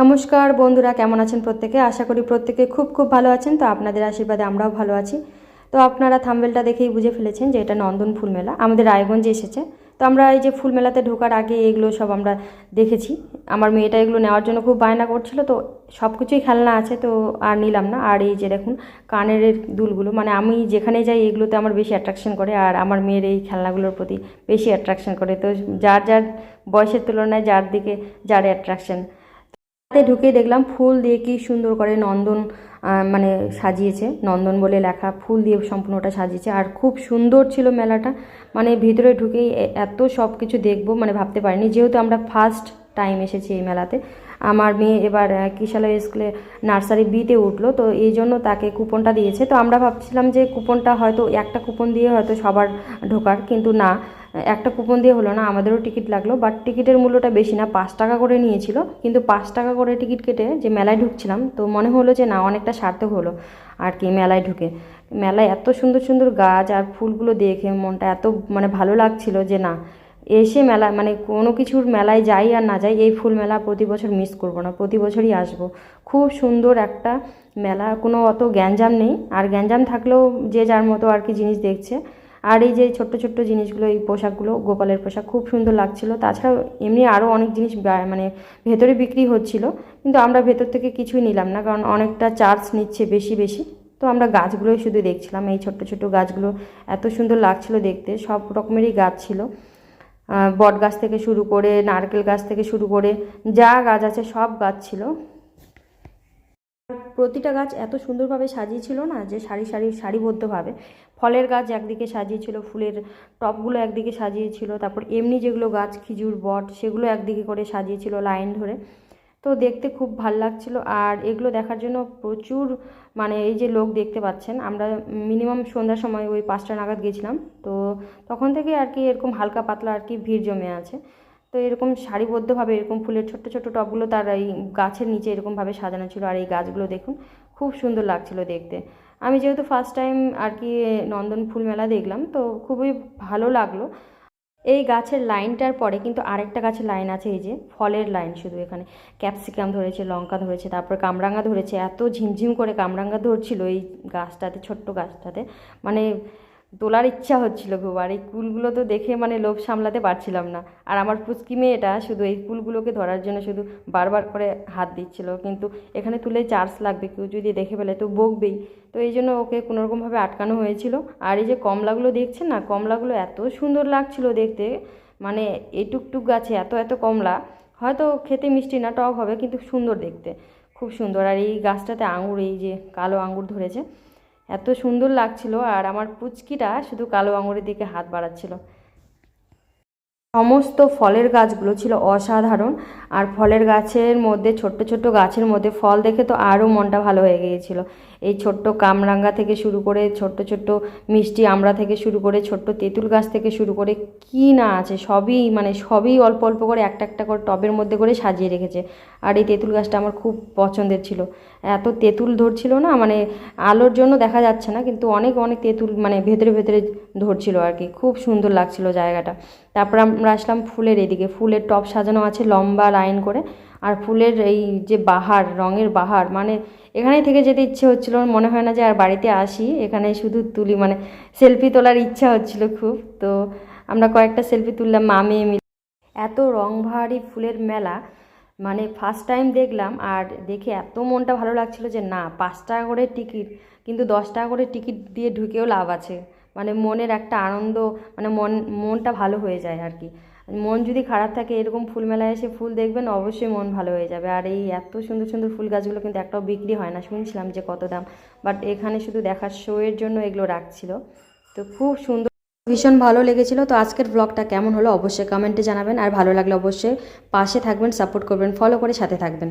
নমস্কার বন্ধুরা, কেমন আছেন প্রত্যেকে? আশা করি প্রত্যেকে খুব খুব ভালো আছেন। তো আপনাদের আশীর্বাদে আমরাও ভালো আছি। তো আপনারা থাম্বেলটা দেখেই বুঝে ফেলেছেন যে এটা নন্দন ফুল মেলা। আমাদের রায়গঞ্জে এসেছে। তো আমরা এই যে ফুল মেলাতে ঢোকার আগে এগুলো সব আমরা দেখেছি। আমার মেয়েটা এগুলো নেওয়ার জন্য খুব বায়না করছিল, তো সব কিছুই খেলনা আছে, তো আর নিলাম না। আর এই যে দেখুন, কানের দুলগুলো মানে আমি যেখানে যাই এগুলোতে আমার বেশি অ্যাট্রাকশন করে, আর আমার মেয়ের এই খেলনাগুলোর প্রতি বেশি অ্যাট্রাকশন করে। তো যার যার বয়সের তুলনায় যার দিকে, যার অ্যাট্রাকশন তাতে ঢুকে দেখলাম ফুল দিয়ে কি সুন্দর করে নন্দন মানে সাজিয়েছে। নন্দন বলে লেখা ফুল দিয়ে সম্পূর্ণটা সাজিয়েছে। আর খুব সুন্দর ছিল মেলাটা। মানে ভিতরে ঢুকেই এত সব কিছু দেখব মানে ভাবতে পারিনি। যেহেতু আমরা ফার্স্ট টাইম এসেছি এই মেলাতে। আমার মেয়ে এবার কিশালয় স্কুলে নার্সারি বিতে উঠল। তো এই জন্য তাকে কুপনটা দিয়েছে। তো আমরা ভাবছিলাম যে কুপনটা হয়তো, একটা কুপন দিয়ে হয়তো সবার ঢোকার। কিন্তু না একটা কুপন দিয়ে হলো না, আমাদেরও টিকিট লাগল বাট টিকিটের মূল্যটা বেশি না, পাঁচ টাকা করে নিয়েছিল। কিন্তু পাঁচ টাকা করে টিকিট কেটে যে মেলায় ঢুকছিলাম, তো মনে হলো যে না, অনেকটা সার্থক হলো আর কি মেলায় ঢুকে। মেলায় এত সুন্দর সুন্দর গাছ আর ফুলগুলো দেখে মনটা এত মানে ভালো লাগছিল যে না, এসে মেলা মানে কোনো কিছুর মেলায় যাই আর না যাই, এই ফুল মেলা প্রতি বছর মিস করব না, প্রতি বছরই আসব। খুব সুন্দর একটা মেলা, কোনো অত গ্যাঞ্জাম নেই, আর গ্যাঞ্জাম থাকলেও যে যার মতো আর কি জিনিস দেখছে। আর এই যে ছোট্ট ছোট্ট জিনিসগুলো, এই পোশাকগুলো, গোপালের পোশাক খুব সুন্দর লাগছিল। তাছাড়াও এমনি আরও অনেক জিনিস মানে ভেতরে বিক্রি হচ্ছিল, কিন্তু আমরা ভেতর থেকে কিছুই নিলাম না, কারণ অনেকটা চার্জ নিচ্ছে বেশি বেশি। তো আমরা গাছগুলোই শুধু দেখছিলাম, এই ছোট্ট ছোট্ট গাছগুলো এত সুন্দর লাগছিল দেখতে, সব রকমেরই গাছ ছিল। বট গাছ থেকে শুরু করে, নারকেল গাছ থেকে শুরু করে, যা গাছ আছে সব গাছ ছিল। প্রতিটা গাছ এত সুন্দরভাবে সাজিয়েছিল না যে সারি সারি সারিবদ্ধভাবে। ফলের গাছ একদিকে সাজিয়েছিল, ফুলের টপগুলো একদিকে সাজিয়েছিল, তারপর এমনি যেগুলো গাছ, খেজুর, বট, সেগুলো একদিকে করে সাজিয়েছিল লাইন ধরে। তো দেখতে খুব ভালো লাগছিল। আর এগুলো দেখার জন্য প্রচুর মানে এই যে লোক দেখতে পাচ্ছেন, আমরা মিনিমাম সন্ধ্যার সময় ওই পাঁচটা নাগাদ গেছিলাম। তো তখন থেকে আর কি এরকম হালকা পাতলা আর কি ভিড় জমে আছে। তো এরকম সারিবদ্ধভাবে এরকম ফুলের ছোট্ট ছোট্ট টবগুলো তার এই গাছের নিচে এরকমভাবে সাজানো ছিল আর এই গাছগুলো দেখুন, খুব সুন্দর লাগছিল দেখতে। আমি যেহেতু ফার্স্ট টাইম আর কি নন্দন ফুল মেলা দেখলাম, তো খুবই ভালো লাগল। এই গাছের লাইনটার পরে কিন্তু আরেকটা গাছের লাইন আছে, এই যে ফলের লাইন শুধু এখানে। ক্যাপসিকাম ধরেছে, লঙ্কা ধরেছে, তারপর কামরাঙ্গা ধরেছে, এত ঝিমঝিম করে কামরাঙ্গা ধরছিল এই গাছটাতে, ছোট্ট গাছটাতে। মানে তোলার ইচ্ছা হচ্ছিল খুব, আর এই কুলগুলো তো দেখে মানে লোভ সামলাতে পারছিলাম না। আর আমার পুচকি মেয়েটা শুধু এই কুলগুলোকে ধরার জন্য শুধু বারবার করে হাত দিচ্ছিল। কিন্তু এখানে তুলে চার্জ লাগবে, কেউ যদি দেখে ফেলে তো বকবেই। তো এই জন্য ওকে কোনোরকমভাবে আটকানো হয়েছিল। আর এই যে কমলাগুলো দেখছেন না, কমলাগুলো এত সুন্দর লাগছিল দেখতে। মানে এই টুকটুক গাছে এত এত কমলা। হয়তো খেতে মিষ্টি না, টক হবে, কিন্তু সুন্দর দেখতে। খুব সুন্দর। আর এই গাছটাতে আঙুর, এই যে কালো আঙুর ধরেছে। এত সুন্দর লাগছিল আর আমার পুচকিটা শুধু কালো আঙুরের দিকে হাত বাড়াচ্ছিল। সমস্ত ফলের গাছগুলো ছিল অসাধারণ। আর ফলের গাছের মধ্যে, ছোট্ট ছোট্ট গাছের মধ্যে ফল দেখে তো আরও মনটা ভালো হয়ে গিয়েছিল। এই ছোট্ট কামরাঙ্গা থেকে শুরু করে, ছোট্ট ছোট্ট মিষ্টি আমড়া থেকে শুরু করে, ছোট্ট তেঁতুল গাছ থেকে শুরু করে, কি না আছে, সবই মানে সবই অল্প অল্প করে একটা একটা করে টবের মধ্যে করে সাজিয়ে রেখেছে। আর এই তেঁতুল গাছটা আমার খুব পছন্দের ছিল। এত তেঁতুল ধরছিল না মানে আলোর জন্য দেখা যাচ্ছে না, কিন্তু অনেক অনেক তেঁতুল মানে ভেতরে ভেতরে ধরছিল আর কি। খুব সুন্দর লাগছিল জায়গাটা। তারপর আমরা আসলাম ফুলের এদিকে। ফুলের টব সাজানো আছে লম্বা লাইন করে। আর ফুলের এই যে বাহার, রঙের বাহার মানে এখানেই থেকে যেতে ইচ্ছে হচ্ছিল। মনে হয় না যে আর বাড়িতে আসি। এখানে শুধু তুলি মানে সেলফি তোলার ইচ্ছা হচ্ছিল খুব। তো আমরা কয়েকটা সেলফি তুললাম মা মেয়ে মিলে এত রং ভারী ফুলের মেলা। মানে ফার্স্ট টাইম দেখলাম। আর দেখে এত মনটা ভালো লাগছিল যে না, পাঁচ টাকা করে টিকিট, কিন্তু দশ টাকা করে টিকিট দিয়ে ঢুকেও লাভ আছে। মানে মনের একটা আনন্দ মানে মন, মনটা ভালো হয়ে যায় আর কি। মন যদি খারাপ থাকে, এরকম ফুল মেলায় এসে ফুল দেখবেন, অবশ্যই মন ভালো হয়ে যাবে। আর এই এত সুন্দর সুন্দর ফুল গাছগুলো কিন্তু একটাও বিক্রি হয় না। শুনছিলাম যে কত দাম। বাট এখানে শুধু দেখার শোয়ের জন্য এগুলো রাখছিল। তো খুব সুন্দর, ভীষণ ভালো লেগেছিল। তো আজকের ব্লগটা কেমন হলো অবশ্যই কমেন্টে জানাবেন। আর ভালো লাগলে অবশ্যই পাশে থাকবেন সাপোর্ট করবেন ফলো করে সাথে থাকবেন।